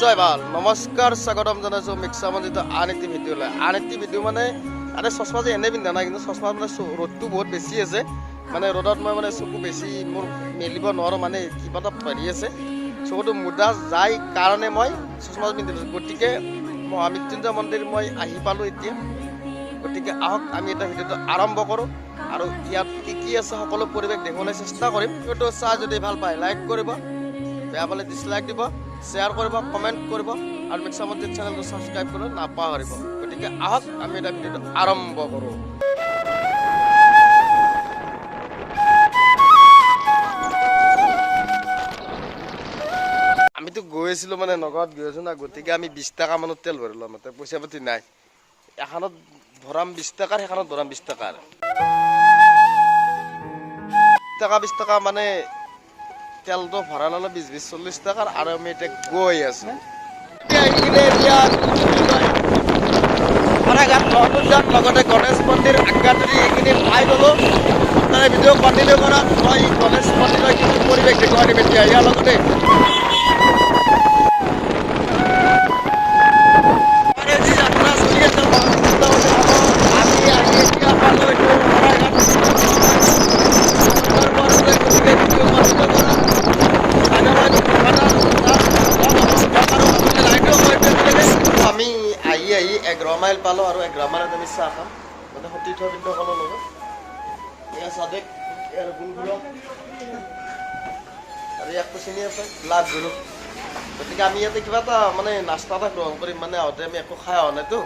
জয় ভালো। নমস্কাৰ, স্বাগতম জনাইছোঁ মিক্সা মন্দিৰত আন এটি ভিডিঅ'লৈ আন এটি ভিডিঅ' মানে আৰে চশমা যে এনে পিন্ধা নাই, কিন্তু চশমা মানে ৰ'দটো বহুত বেছি আছে। মানে ৰ'দত মই মানে চকু বেছি মোৰ মেলিব নোৱাৰোঁ মানে কিবা এটা হেৰি আছে। চকুটো মুদা যায় কাৰণে মই চশমা পিন্ধিলোঁ। গতিকে মহামৃত্যুঞ্জয় মন্দিৰ মই আহি পালোঁ এতিয়া। গতিকে আহক, আমি এটা ভিডিঅ'টো আৰম্ভ কৰোঁ। আৰু ইয়াত কি কি আছে সকলো পৰিৱেশ দেখুৱাবলৈ চেষ্টা কৰিম। ভিডিঅ'টো চাই যদি ভালো পায়, লাইক কৰিব। বেয়া পালে ডিছলাইক দিব। শ্বেয়াৰ কৰিব কমেণ্ট কৰিব আৰু মিক্সা মন্দিৰ চেনেলটো ছাবস্ক্ৰাইব কৰিব নাপাহৰিব গতিকে আহক, আমি এটা ভিডিঅ'টো আৰম্ভ কৰোঁ আমিতো গৈ আছিলোঁ মানে নগাঁৱত গৈ আছোঁ না, গতিকে আমি বিছ টকা মানত তেল ভৰিলোঁ আমাৰ পইচা পাতি নাই। এখনত ভৰাম বিছ টকাৰ, সেইখনত ভৰাম বিছ টকাৰ। টকা বিছ টকা মানে তেলটো ভরা ল'লে বিছ বিছ চল্লিছ টকাৰ আৰু আমি এতিয়া গৈ আছে। লগতে গণেশ মন্দিৰ আজ্ঞাতৰি এইখিনি পাই গ'লোঁ। তাৰে ভিডিঅ' কণ্টিনিউ কৰা মই গণেশ মন্দিৰৰ কিছু পৰিৱেশ দেখুৱাই দিম এতিয়া। ইয়াৰ লগতে আমাৰ যি যাত্ৰা চলি আছে মোটামুটি আমি আহি এতিয়া পালোঁ এইটো শৰাইঘাট আমি আহি আহি এঘাৰ মাইল পালোঁ আৰু এঘাৰ মাইলত আমি চাহ খাম মানে সতীৰ্থবৃন্দসকলৰ লগত। এয়া চাদেক, ইয়াৰ গুণগুৰু আৰু ইয়াকতো চিনি আছে? লাভ গুৰু গতিকে আমি ইয়াতে কিবা এটা মানে নাস্তা এটা গ্ৰহণ কৰিম। মানে আহোঁতে আমি একো খাই অহা নাইতো।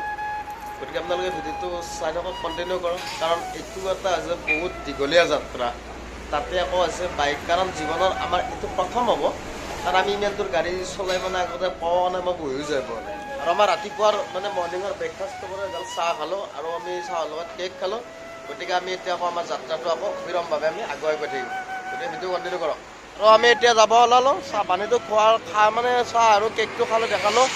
গতিকে আপোনালোকে ভিডিঅ'টো চাই থাকক কণ্টিনিউ কৰক। কাৰণ এইটো এটা হৈছে বহুত দীঘলীয়া যাত্ৰা। তাতে আকৌ আছে বাইক। কাৰণ জীৱনৰ আমাৰ এইটো প্ৰথম হ'ব। কাৰণ আমি ইমান দূৰ গাড়ী চলাই মানে আগতে পোৱা নাই মই বহিও যায় পোৱা নাই। আৰু আমাৰ ৰাতিপুৱাৰ মানে মৰ্ণিঙৰ ব্ৰেকফাষ্টটো কৰে এডাল চাহ খালোঁ আৰু আমি চাহৰ লগত কেক খালোঁ। গতিকে আমি এতিয়া আকৌ আমাৰ যাত্ৰাটো আকৌ বিৰমভাৱে আমি আগুৱাই গৈ থাকিম। গতিকে ভিডিঅ' কণ্টিনিউ কৰক। আৰু আমি এতিয়া যাব ওলালোঁ, চাহ পানীটো খোৱাৰ খাই মানে চাহ আৰু কেকটো খালোঁ, দেখালোঁ।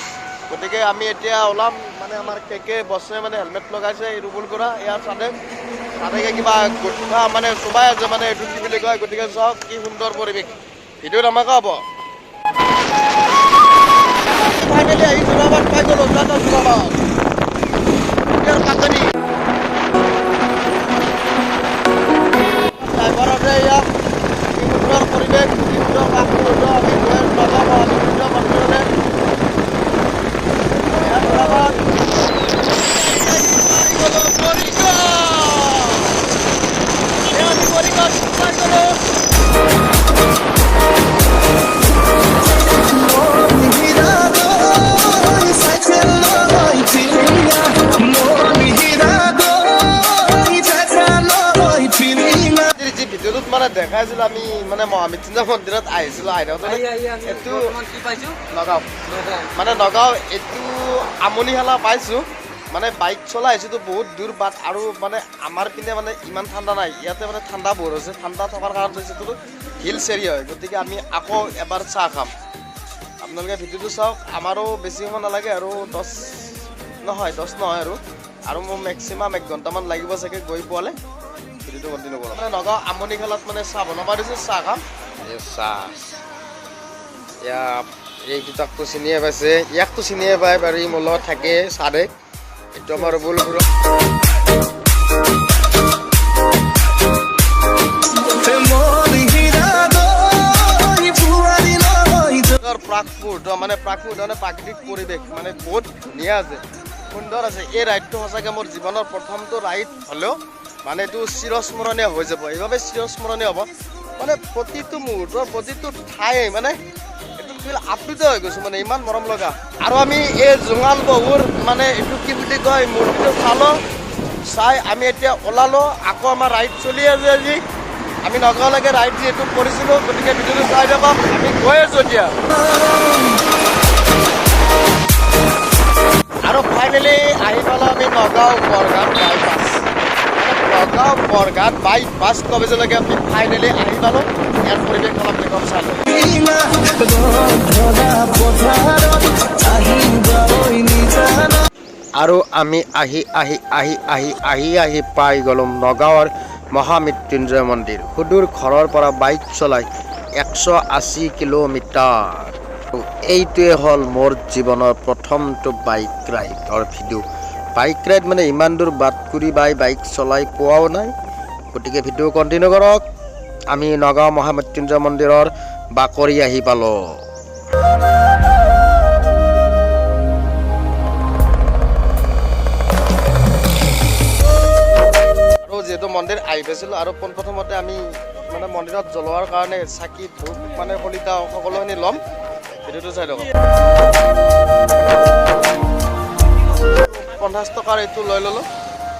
গতিকে আমি এতিয়া ওলাম মানে আমাৰ কেকে বছে মানে হেলমেট লগাইছে ৰুবুল কৰা ইয়াৰ চাদে। চাদেকে কিবা গোঠা মানে চোবাই আছে মানে এইটো কি বুলি কয়, গতিকে চাওক কি সুন্দৰ পৰিৱেশ। ভিডিঅ'ত আমাকে হ'ব। ফাইনেলি আহি যোৰাবাদ পাই গ'লোঁ যাতা যোৰাবাদ ইয়াৰ কাকনি ড্ৰাইভাৰতে ইয়াক মানে দেখাইছিলোঁ আমি মানে মহামৃত্যুঞ্জয় মন্দিৰত আহিছিলোঁ আহি থাকোঁতে এইটো নগাঁও। মানে নগাঁও এইটো আমনিশালা পাইছোঁ। মানে বাইক চলাই আহিছোঁতো বহুত দূৰ বাট আৰু মানে আমাৰ পিনে মানে ইমান ঠাণ্ডা নাই। ইয়াতে মানে ঠাণ্ডা বহুত হৈছে ঠাণ্ডা থকাৰ কাৰণে হৈছেতো হিলছ এৰিয়া হয়। গতিকে আমি আকৌ এবাৰ চাহ খাম। আপোনালোকে ভিডিঅ'টো চাওক। আমাৰো বেছি সময় নালাগে আৰু দহ নহয় দহ নহয় আৰু। আৰু মোৰ মেক্সিমাম এক ঘণ্টামান লাগিব চাগে গৈ পোৱালে। ভিডিঅ'টো কণ্টিনিউ কৰোঁ। মানে নগাঁও আমনিশালাত মানে চাহ বনাব দিছোঁ চাহ খাম। এই চাহ। এয়া এই দুটাকতো চিনিয়ে পাইছে। ইয়াকতো চিনিয়ে পায় বাৰু ই মোৰ লগত থাকে চাদে এইটো আমাৰ খুড়া প্ৰাকপুৰ মানে প্ৰাকপুৰ মানে প্ৰাকৃতিক পৰিৱেশ। মানে বহুত ধুনীয়া আছে সুন্দৰ আছে। এই ৰাইডটো সঁচাকৈ মোৰ জীৱনৰ প্ৰথমটো ৰাইড হ'লেও মানে এইটো চিৰস্মৰণীয় হৈ যাব। এইবাবে চিৰস্মৰণীয় হ'ব। মানে প্ৰতিটো মুহূৰ্তৰ, প্ৰতিটো ঠাই মানে এইটো ফিল আপ্লুত হৈ গৈছোঁ মানে ইমান মৰম লগা। আৰু আমি এই জোঙাল বহুৰ মানে এইটো কি বুলি কয়, মূৰ্তিটো চালোঁ, চাই আমি এতিয়া ওলালোঁ, আকৌ আমাৰ ৰাইড চলি আছে আজি। আমি নগাঁৱলৈকে ৰাইড যিহেতু কৰিছিলোঁ, গতিকে ভিডিঅ'টো চাই থাকক, আমি গৈ আছোঁ এতিয়া। আৰু ফাইনেলি আহি পালোঁ আমি নগাঁও বৰঘাট বাইপাছ নগাঁও বৰঘাট বাইপাছ কলেজলৈকে আমি ফাইনেলি আহি পালোঁ। ইয়াৰ পৰিৱেশ অলপ দেখুৱাম চালোঁ আৰু আমি আহি আহি আহি আহি আহি আহি পাই গ'লোঁ নগাঁৱৰ মহামৃত্যুঞ্জয় মন্দিৰ। সুদূৰ ঘৰৰ পৰা বাইক চলাই একশ আশী কিলোমিটাৰ। এইটোৱে হ'ল মোৰ জীৱনৰ প্ৰথমটো বাইক ৰাইডৰ ভিডিঅ' বাইক ৰাইড মানে ইমান দূৰ বাট কৰি বাই বাইক চলাই পোৱাও নাই। গতিকে ভিডিঅ' কণ্টিনিউ কৰক। আমি নগাঁও মহামৃত্যুঞ্জয় মন্দিৰৰ বাকৰি আহি পালোঁ। আৰু যিহেতু মন্দিৰ আহি পাইছিলোঁ, আৰু পোনপ্ৰথমতে আমি মানে মন্দিৰত জ্বলোৱাৰ কাৰণে চাকি, ধূপ মানে শলিতা সকলোখিনি ল'ম। ভিডিঅ'টো চাই লওক পঞ্চাছ টকাৰ এইটো লৈ ল'লোঁ।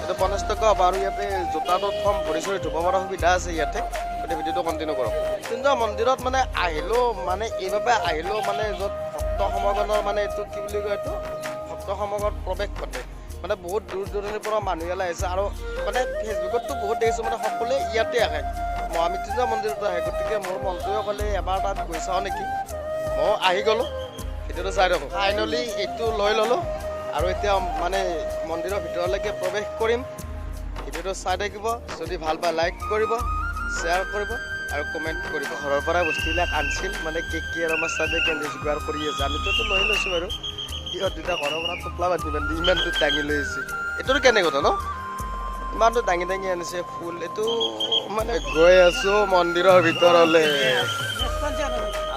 এইটো পঞ্চাছ টকা হ'ব আৰু ইয়াতে জোতাটো থ'ম ভৰি চৰি ধুব পৰা সুবিধা আছে ইয়াতে। গতিকে ভিডিঅ'টো কণ্টিনিউ কৰক। কিন্তু মন্দিৰত মানে আহিলেও মানে এইবাবে আহিলেও মানে য'ত ভক্ত সমাগমৰ মানে এইটো কি বুলি কয় এইটো? ভক্ত সমাগত প্ৰৱেশ ঘটে। মানে বহুত দূৰ দূৰণিৰ পৰা মানুহ ইয়ালৈ আহিছে আৰু মানে ফেচবুকততো বহুত দেখিছোঁ মানে সকলোৱে ইয়াতে আহে। মহামৃত্যুঞ্জয় মন্দিৰতো আহে। গতিকে মোৰ মনটোৱে ক'লে এবাৰ তাত গৈ চাওঁ নেকি? মই আহি গ'লোঁ। ভিডিঅ'টো চাই থাকোঁ। ফাইনেলি এইটো লৈ ল'লোঁ। আৰু এতিয়া মানে মন্দিৰৰ ভিতৰলৈকে প্ৰৱেশ কৰিম। ভিডিঅ'টো চাই থাকিব, যদি ভালো পায় লাইক কৰিব শ্বেয়াৰ কৰিব আৰু কমেণ্ট কৰিব। ঘৰৰ পৰা বস্তুবিলাক আনিছিল মানে কেক কি আৰু আমাৰ চাইডে কেন্দ্ৰ যোগাৰ কৰি আছে আমিতো লৈ লৈছোঁ বাৰু। সিহঁত দুটা ঘৰৰ পৰা টোপলা বান্ধি বান্ধি ইমানটো দাঙি লৈ আহিছে এইটোতো কেনে কথা ন? ইমানটো দাঙি দাঙি আনিছে ফুল, এইটো মানে গৈ আছো মন্দিৰৰ ভিতৰলৈ।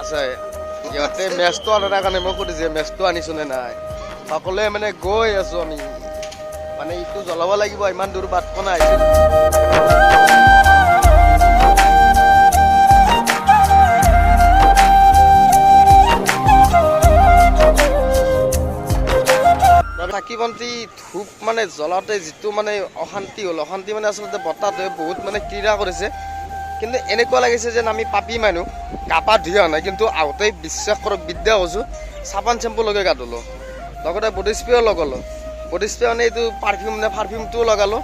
আছে সিহঁতে মেচটো অনাৰ কাৰণে মোক সুধিছে মেচটো আনিছো নে নাই? সকলোৱে মানে গৈ আছো আমি। মানে ইটো জ্বলাব লাগিব, ইমান দূৰ বাটখন আহিছিল চাকি বন্তি, ধূপ মানে জ্বলাওঁতে যিটো মানে অশান্তি হ'ল। অশান্তি মানে আচলতে বতাহটোৱে বহুত মানে ক্ৰীড়া কৰিছে। কিন্তু এনেকুৱা লাগিছে যেন আমি পাপী মানুহ গা ধুই অহা নাই। কিন্তু আহোঁতে বিশ্বাস কৰক বিদ্যা কৈছোঁ চাবান চেম্পু লগাই গা ধুলোঁ। লগতে বডি স্প্ৰেও লগালোঁ। বডি স্প্ৰে মানে এইটো পাৰফিউম নে পাৰফিউমটোও লগালোঁ।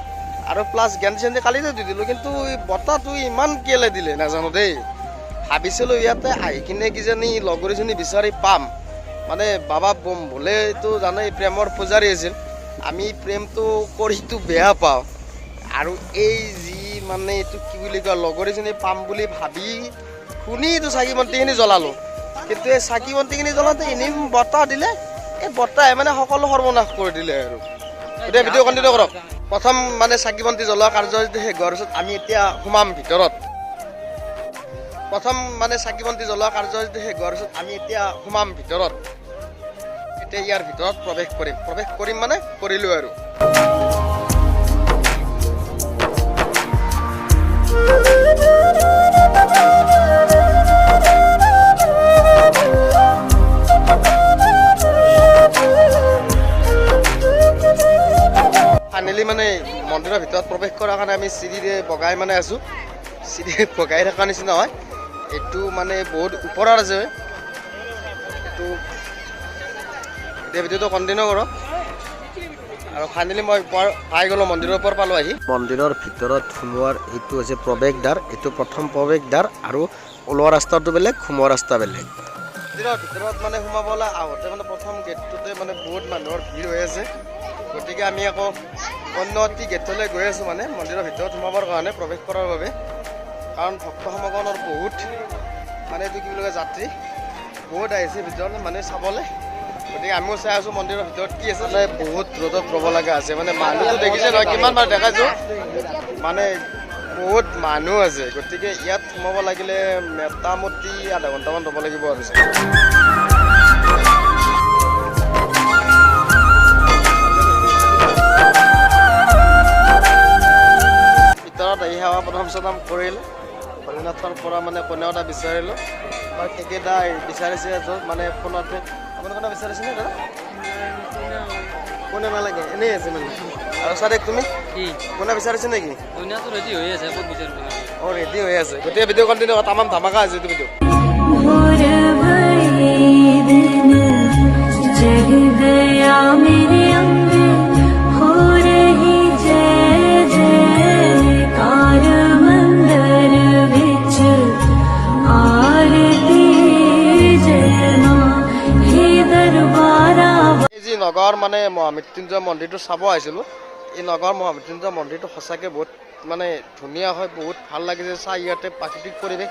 আৰু প্লাছ গেঞ্জি চেঞ্জি কালিতে ধুই দিলোঁ, কিন্তু বতাহটো ইমান কেলে দিলে নাজানো দেই। ভাবিছিলোঁ ইয়াতে আহি কিনে কিজানি লগৰীজনী বিচাৰি পাম। মানে বাবা বম বোলেতো জানেই প্ৰেমৰ পূজাৰী আছিল আমি প্ৰেমটো কৰিতো বেয়া পাওঁ। আৰু এই যি মানে এইটো কি বুলি কয়, লগৰীজনী পাম বুলি ভাবি শুনি এইটো চাকি বন্তিখিনি জ্বলালোঁ। কিন্তু এই চাকি বন্তিখিনি জ্বলাওঁতে এনেই বতাহ দিলে এই বতাহে মানে সকলো সৰ্বনাশ কৰি দিলে আৰু। এতিয়া ভিডিঅ' কণ্টিনিউ কৰক। প্ৰথম মানে চাকি বন্তি জ্বলোৱা কাৰ্যসূচী শেষ হোৱাৰ পিছত আমি এতিয়া সোমাম ভিতৰত। প্ৰথম মানে চাকি বন্তি জ্বলোৱা কাৰ্যসূচী শেষ হোৱাৰ পিছত আমি এতিয়া সোমাম ভিতৰত। এতিয়া ইয়াৰ ভিতৰত প্ৰৱেশ কৰিম। প্ৰৱেশ কৰিম মানে কৰিলোঁ আৰু। ফাইনেলি মানে মন্দিৰৰ ভিতৰত প্ৰৱেশ কৰাৰ কাৰণে আমি চিৰিৰে বগাই মানে আছোঁ। চিৰিৰে বগাই থকাৰ নিচিনা হয়। এইটো মানে বহুত ওপৰত আছে। এইটো এতিয়া ভিডিঅ'টো কণ্টিনিউ কৰক। আৰু ফাইনেলি মই পাই গ'লোঁ মন্দিৰৰ ওপৰ পালোঁ আহি। মন্দিৰৰ ভিতৰত সোমোৱাৰ এইটো হৈছে প্ৰৱেশদ্বাৰ। এইটো প্ৰথম প্ৰৱেশদ্বাৰ আৰু ওলোৱা ৰাস্তাটো বেলেগ সোমোৱা ৰাস্তা বেলেগ। মন্দিৰৰ ভিতৰত মানে সোমাবলৈ আহোঁতে মানে প্ৰথম গেটটোতে মানে বহুত মানুহৰ ভিৰ হৈ আছে। গতিকে আমি আকৌ অন্য এটি গেটলৈ গৈ আছোঁ মানে মন্দিৰৰ ভিতৰত সোমাবৰ কাৰণে, প্ৰৱেশ কৰাৰ বাবে। কাৰণ ভক্ত সমাগমৰ বহুত মানে এইটো কি বুলি কয়, যাত্ৰী বহুত আহিছে ভিতৰত মানে চাবলৈ। গতিকে আমিও চাই আছোঁ মন্দিৰৰ ভিতৰত কি আছে। মানে বহুত ৰ'দত ৰ'ব লগা আছে মানে মানুহটো দেখিছে নহয়, কিমান বাৰ দেখাইছোঁ। মানে বহুত মানুহ আছে, গতিকে ইয়াত সোমাব লাগিলে মোটামুটি আধা ঘণ্টামান ৰ'ব লাগিব আৰু প্ৰথম চথম হৰিনাথৰ পৰা মানে কোনেও এটা বিচাৰিলোঁ। আৰু সেইকেইটা বিচাৰিছে মানে ফোনতে। আপুনি কোনে বিচাৰিছেনে দাদা? কোনে নালাগে এনেই আছে মানে। আৰু চাৰেক তুমি? কি? কোনে বিচাৰিছে নেকি? কইনাটো ৰেডি হৈ আছে ক'ত বিচাৰিব? অঁ ৰেডি হৈ আছে। গোটেই ভিডিঅ' কণ্টিনিউ তামাম ধামাকা আছে এইটো ভিডিঅ' মন্দিৰটো চাব আহিছিলোঁ। এই নগাঁৱৰ মহামৃত্যুঞ্জয় মন্দিৰটো সঁচাকৈ বহুত মানে ধুনীয়া হয়, বহুত ভালো লাগিছে চাই ইয়াতে প্ৰাকৃতিক পৰিৱেশ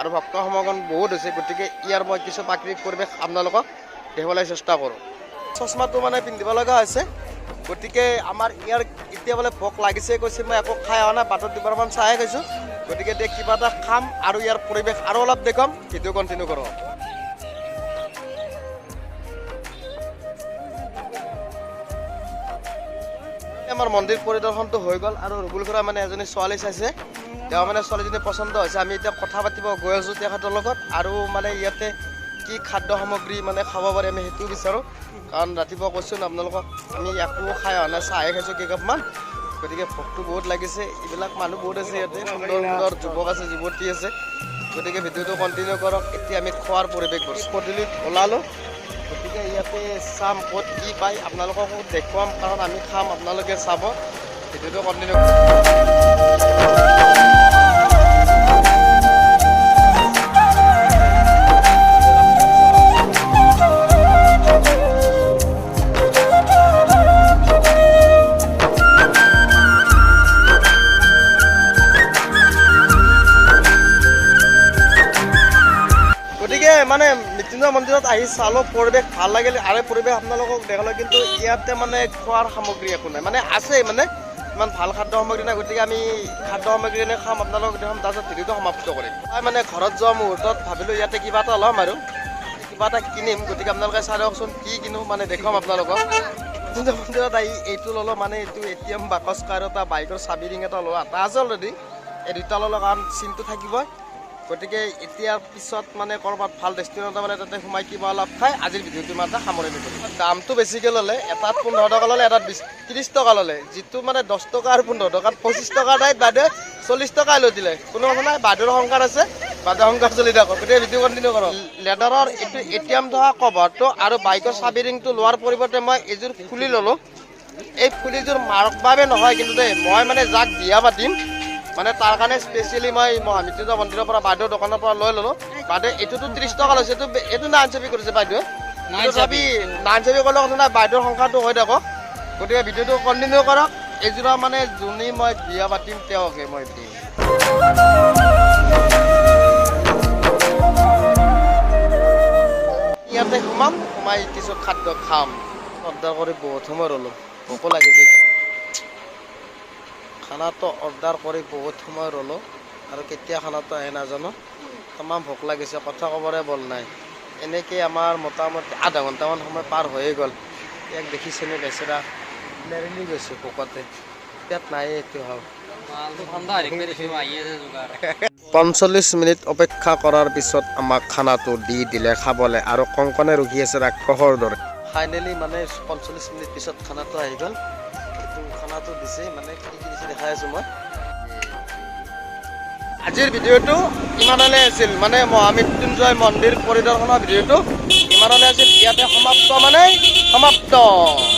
আৰু ভক্ত সমাগম বহুত হৈছে। গতিকে ইয়াৰ মই কিছু প্ৰাকৃতিক পৰিৱেশ আপোনালোকক দেখাবলৈ চেষ্টা কৰোঁ। চশমাটো মানে পিন্ধিব লগা হৈছে। গতিকে আমাৰ ইয়াৰ এতিয়া বোলে ভোক লাগিছে কৈছে, মই একো খাই অহা নাই, বাটত দুবাৰমান চাহে খাইছোঁ গতিকে এতিয়া কিবা এটা খাম আৰু ইয়াৰ পৰিৱেশ আৰু অলপ দেখুৱাম, ভিডিঅ' কণ্টিনিউ কৰোঁ। আমাৰ মন্দিৰ পৰিদৰ্শনটো হৈ গ'ল আৰু ৰুবুল খুৰা মানে এজনী ছোৱালী চাইছে। তেওঁ মানে ছোৱালীজনী পচন্দ হৈছে। আমি এতিয়া কথা পাতিব গৈ আছোঁ তেখেতৰ লগত আৰু মানে ইয়াতে কি খাদ্য সামগ্ৰী মানে খাব পাৰি আমি সেইটোও বিচাৰোঁ। কাৰণ ৰাতিপুৱা কৈছোঁ আপোনালোকক আমি একো খাই অহা নাই চাহে খাইছোঁ কেইকাপমান। গতিকে ভোকটো বহুত লাগিছে এইবিলাক মানুহ বহুত আছে ইয়াতে। সুন্দৰ সুন্দৰ যুৱক আছে যুৱতী আছে। গতিকে ভিডিঅ'টো কণ্টিনিউ কৰক এতিয়া আমি খোৱাৰ পৰিৱেশ কৰিছোঁ। পদূলিত ওলালোঁ। গতিকে ইয়াতে চাম ক'ত কি পায় আপোনালোককো দেখুৱাম কাৰণ আমি খাম আপোনালোকে চাব। ভিডিঅ'টো কণ্টিনিউ মানে মৃত্যুঞ্জয় মন্দিৰত আহি চালোঁ, পৰিৱেশ ভালো লাগিল। আৰু, পৰিৱেশ আপোনালোকক দেখালোঁ, কিন্তু ইয়াতে মানে খোৱাৰ সামগ্ৰী একো নাই। মানে আছে মানে ইমান ভালো খাদ্য সামগ্ৰী নাই। গতিকে আমি খাদ্য সামগ্ৰী এনে খাম, আপোনালোকক দেখাম তাৰপিছত ভিডিঅ'টো সমাপ্ত কৰিম। মই মানে ঘৰত যোৱা মুহূৰ্তত ভাবিলোঁ ইয়াতে কিবা এটা ল'ম আৰু। কিবা এটা কিনিম, গতিকে আপোনালোকে চাই কি কিনো মানে দেখুৱাম আপোনালোকক। মৃত্যুঞ্জয় মন্দিৰত আহি এইটো ল'লোঁ মানে এইটো এ টি এম বাকচ কাৰ এটা, বাইকৰ চাবি ৰিং এটা লোৱা। এটা আছে অলৰেডি এই দুটা ল'লোঁ কাৰণ চিনটো থাকিবই। গতিকে এতিয়াৰ পিছত মানে ক'ৰবাত ভালো ৰেষ্টুৰেণ্ট মানে তাতে সোমাই কিবা অলপ খাই আজিৰ ভিডিঅ'টো মাত্ৰ সামৰণি কৰিম দামটো বেছিকৈ ল'লে, এটাত পোন্ধৰ টকা ল'লে, এটাত বিছ ত্ৰিছ টকা ল'লে। যিটো মানে দহ টকা আৰু পোন্ধৰ টকাত পঁচিছ টকা ঠাইত বাইদেৱে চল্লিছ টকাই লৈ দিলে। কোনো কথা নাই, বাইদেউৰ সংসাৰ আছে বাইদেউ সংসাৰ চলি থাকক। গতিকে ভিডিঅ' কণ্টিনিউ কৰক। লেডাৰৰ এইটো এ টি এম থকা কভাৰটো আৰু বাইকৰ চাবি ৰিংটো লোৱাৰ পৰিৱৰ্তে মই এইযোৰ খুলি ল'লোঁ। এই ফুলিযোৰ মাৰক বাবে নহয় কিন্তু দেই, মই মানে যাক বিয়া পাতিম মানে তাৰ কাৰণে স্পেচিয়েলি মই মহামৃত্যুঞ্জয় মন্দিৰৰ পৰা বাইদেউৰ দোকানৰ পৰা লৈ ল'লোঁ। বাইদেউ এইটোতো ত্ৰিছ টকা লৈছে এইটো এইটো নাইন চাবি কৰিছে বাইদেৱে নাইন চাবি নাইন চাবি কৰিলে কথা নাই বাইদেউৰ সংসাৰটো হৈ থাকক। গতিকে ভিডিঅ'টো কণ্টিনিউ কৰক। এইযোৰা মানে যোনে মই বিয়া পাতিম তেওঁকে মই দিম। ইয়াতে সোমাম সোমাই কিছু খাদ্য খাম। অৰ্ডাৰ কৰি বহুত সময় ৰ'লোঁ। ভোকো লাগিছে। খানাটো অৰ্ডাৰ কৰি বহুত সময় ৰ'লোঁ আৰু কেতিয়া খানাটো আহে নাজানো। তামাম ভোক লাগিছে কথা ক'বৰে বল নাই। এনেকৈ আমাৰ মোটামুটি আধা ঘণ্টামান সময় পাৰ হৈয়ে গ'ল। ইয়াক দেখিছেনে বেচেৰা লেৰেলি গৈছে ভোকতে পেট নায়ে এইটো হওক পঞ্চল্লিছ মিনিট অপেক্ষা কৰাৰ পিছত আমাক খানাটো দি দিলে খাবলৈ আৰু কংকনে ৰখি আছে ৰাক্ষসৰ দৰে। ফাইনেলি মানে পঞ্চল্লিছ মিনিট পিছত খানাটো আহি গ'ল। খানাটো দিছে মানে কি কি দিছে দেখাই আছোঁ মই। আজিৰ ভিডিঅ'টো ইমানলৈ আছিল মানে মহামৃত্যুঞ্জয় মন্দিৰ পৰিদৰ্শনৰ ভিডিঅ'টো ইমানলৈ আছিল। ইয়াতে সমাপ্ত মানে সমাপ্ত।